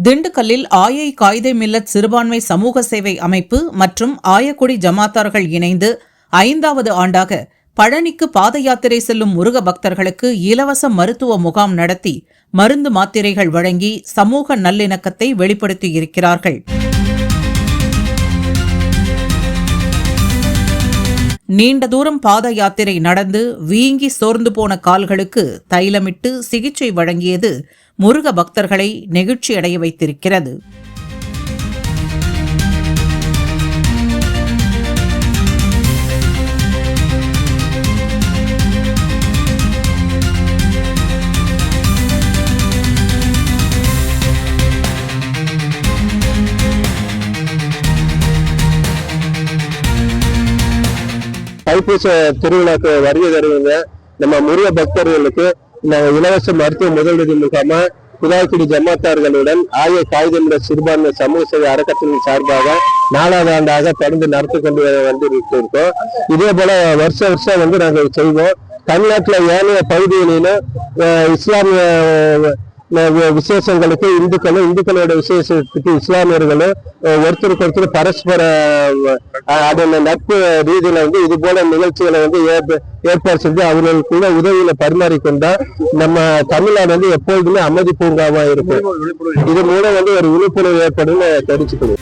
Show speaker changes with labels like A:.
A: திண்டுக்கல்லில் ஆயை காயிதே மில்லத் சிறுபான்மை சமூக சேவை அமைப்பு மற்றும் ஆயக்குடி ஜமாத்தார்கள் இணைந்து ஐந்தாவது ஆண்டாக பழனிக்கு பாத யாத்திரை செல்லும் முருக பக்தர்களுக்கு இலவச மருத்துவ முகாம் நடத்தி மருந்து மாத்திரைகள் வழங்கி சமூக நல்லிணக்கத்தை வெளிப்படுத்தியிருக்கிறார்கள் நீண்ட தூரம் பாத யாத்திரை நடந்து வீங்கி சோர்ந்து போன கால்களுக்கு தைலமிட்டு சிகிச்சை வழங்கியது முருக பக்தர்களை நெகிழ்ச்சியடைய வைத்திருக்கிறது.
B: தைப்பூச திருவிழாக்கு வருகை தருவீங்க. நம்ம முருக பக்தர்களுக்கு நாங்கள் இலவச மருத்துவ முதலுதவி முகாம புதாக்குடி ஜமாத்தார்களுடன் ஆய காகிதமிட சிறுபான்மை சமூக சேவை அறக்கட்டளின் சார்பாக நாலாவது ஆண்டாக தொடர்ந்து நடத்தி கொண்டு வந்து இருக்கோம் இதே போல வருஷ வருஷம் வந்து நாங்கள் செய்வோம். தமிழ்நாட்டில் ஏனைய பகுதிகளிலும் இஸ்லாமிய விசேஷங்களுக்கு இந்துக்களும் இந்துக்களோட விசேஷத்துக்கு இஸ்லாமியர்களும் ஒருத்தருக்கு ஒருத்தர் பரஸ்பர அதன் நட்பு ரீதியில வந்து இது போல நிகழ்ச்சிகளை வந்து ஏற்ப- ஏற்பாடு செஞ்சு அவர்களுக்குள்ள உதவியில பரிமாறிக்கொண்டா நம்ம தமிழ்நாடு வந்து எப்பொழுதுமே அமைதி பூங்காவா இருக்கும். இது மூலம் வந்து ஒரு விழிப்புணர்வு ஏற்படும் தெரிஞ்சுக்கணும்.